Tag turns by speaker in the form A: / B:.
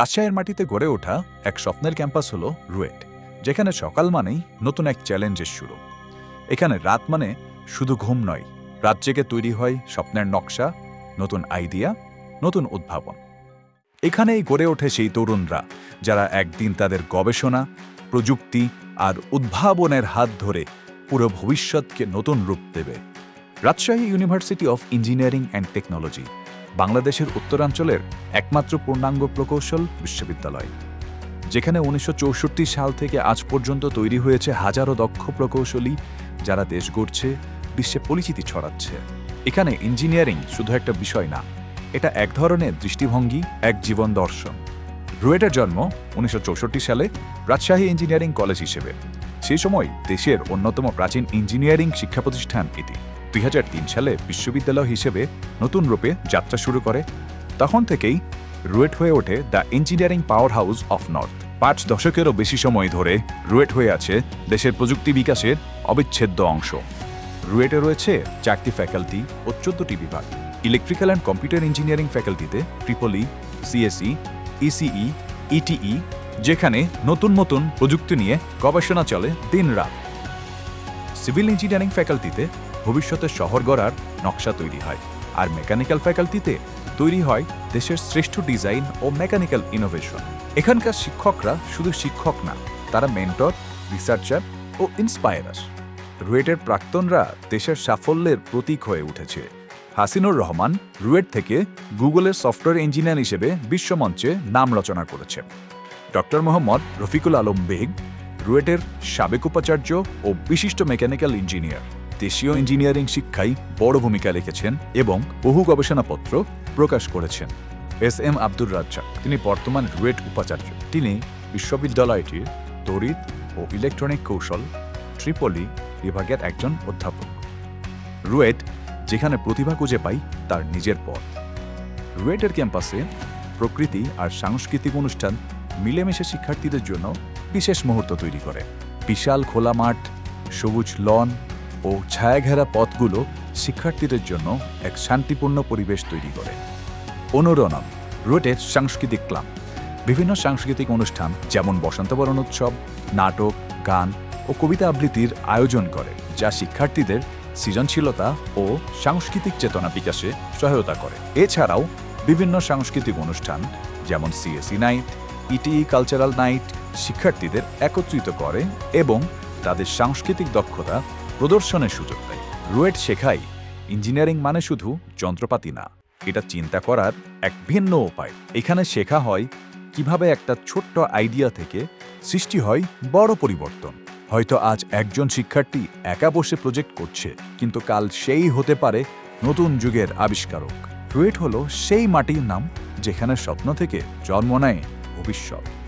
A: রাজশাহীর মাটিতে গড়ে ওঠা এক স্বপ্নের ক্যাম্পাস হলো রুয়েট যেখানে সকাল মানেই নতুন এক চ্যালেঞ্জের শুরু এখানে রাত মানে শুধু ঘুম নয় রাত জেগে তৈরি হয় স্বপ্নের নকশা নতুন আইডিয়া নতুন উদ্ভাবন এখানেই গড়ে ওঠে সেই তরুণরা যারা একদিন তাদের গবেষণা প্রযুক্তি আর উদ্ভাবনের হাত ধরে পুরো ভবিষ্যৎকে নতুন রূপ দেবে Rajshahi university of engineering and technology বাংলাদেশের উত্তরাঞ্চলের একমাত্র পূর্ণাঙ্গ প্রকৌশল বিশ্ববিদ্যালয় যেখানে উনিশশো সাল থেকে আজ পর্যন্ত তৈরি হয়েছে হাজারো দক্ষ প্রকৌশলী যারা দেশ গড়ছে বিশ্বে পরিচিতি ছড়াচ্ছে এখানে ইঞ্জিনিয়ারিং শুধু একটা বিষয় না এটা এক ধরনের দৃষ্টিভঙ্গি এক জীবন দর্শন রুয়েটার জন্ম উনিশশো সালে রাজশাহী ইঞ্জিনিয়ারিং কলেজ হিসেবে সেই সময় দেশের অন্যতম প্রাচীন ইঞ্জিনিয়ারিং শিক্ষা প্রতিষ্ঠান এটি দুই সালে বিশ্ববিদ্যালয় হিসেবে নতুন রূপে যাত্রা শুরু করে তখন থেকেই রুয়েট হয়ে ওঠে the engineering power house of north পাঁচ দশকেরও বেশি সময় ধরে রুয়েট হয়ে আছে দেশের প্রযুক্তি বিকাশের অবিচ্ছেদ্য অংশ রুয়েটে রয়েছে চারটি ফ্যাকাল্টি ও চোদ্দটি বিভাগ ইলেকট্রিক্যাল অ্যান্ড কম্পিউটার ইঞ্জিনিয়ারিং ফ্যাকাল্টিতে ট্রিপলি সিএসই ইসিই ইটিই যেখানে নতুন নতুন প্রযুক্তি নিয়ে গবেষণা চলে দিন রাত সিভিল ইঞ্জিনিয়ারিং ফ্যাকাল্টিতে ভবিষ্যতে শহর গড়ার নকশা তৈরি হয় আর মেকানিক্যাল ফ্যাকাল্টিতে তৈরি হয় দেশের শ্রেষ্ঠ ডিজাইন ও মেকানিক্যাল ইনোভেশন এখানকার শিক্ষকরা শুধু শিক্ষক না তারা মেন্টর রিসার্চার ও ইন্সপায়ারার রুয়েটের প্রাক্তনরা দেশের সাফল্যের প্রতীক হয়ে উঠেছে হাসিনুর রহমান রুয়েট থেকে গুগলের সফটওয়্যার ইঞ্জিনিয়ার হিসেবে বিশ্বমঞ্চে নাম রচনা করেছে ডক্টর মোহাম্মদ রফিকুল আলম বেগ রুয়েটের সাবেক উপাচার্য ও বিশিষ্ট মেকানিক্যাল ইঞ্জিনিয়ার দেশীয় ইঞ্জিনিয়ারিং শিক্ষায় বড় ভূমিকা রেখেছেন এবং বহু গবেষণাপত্র প্রকাশ করেছেন এস এম আব্দুর রাজ্জাক তিনি বর্তমান রুয়েট উপাচার্য তিনি বিশ্ববিদ্যালয়টির তড়িৎ ও ইলেকট্রনিক কৌশল ট্রিপলি বিভাগের একজন অধ্যাপক রুয়েট যেখানে প্রতিভা খুঁজে পাই তার নিজের পথ রুয়েটের ক্যাম্পাসে প্রকৃতি আর সাংস্কৃতিক অনুষ্ঠান মিলেমিশে শিক্ষার্থীদের জন্য বিশেষ মুহূর্ত তৈরি করে বিশাল খোলা মাঠ সবুজ লন ও ছায়াঘেরা পথগুলো শিক্ষার্থীদের জন্য এক শান্তিপূর্ণ পরিবেশ তৈরি করে অনুরণন রোডের সাংস্কৃতিক ক্লাব বিভিন্ন সাংস্কৃতিক অনুষ্ঠান যেমন বসন্তবরণ উৎসব নাটক গান ও কবিতা আবৃত্তির আয়োজন করে যা শিক্ষার্থীদের সৃজনশীলতা ও সাংস্কৃতিক চেতনা বিকাশে সহায়তা করে এছাড়াও বিভিন্ন সাংস্কৃতিক অনুষ্ঠান যেমন CSE night ETE cultural night শিক্ষার্থীদের একত্রিত করে এবং তাদের সাংস্কৃতিক দক্ষতা প্রদর্শনের সুযোগ দেয় রুয়েট শেখাই ইঞ্জিনিয়ারিং মানে শুধু যন্ত্রপাতি না এটা চিন্তা করার এক ভিন্ন উপায় এখানে শেখা হয় কিভাবে একটা ছোট্ট আইডিয়া থেকে সৃষ্টি হয় বড় পরিবর্তন হয়তো আজ একজন শিক্ষার্থী একা বসে প্রজেক্ট করছে কিন্তু কাল সেই হতে পারে নতুন যুগের আবিষ্কারক রুয়েট হলো সেই মাটির নাম যেখানে স্বপ্ন থেকে জন্ম নেয় ভবিষ্যৎ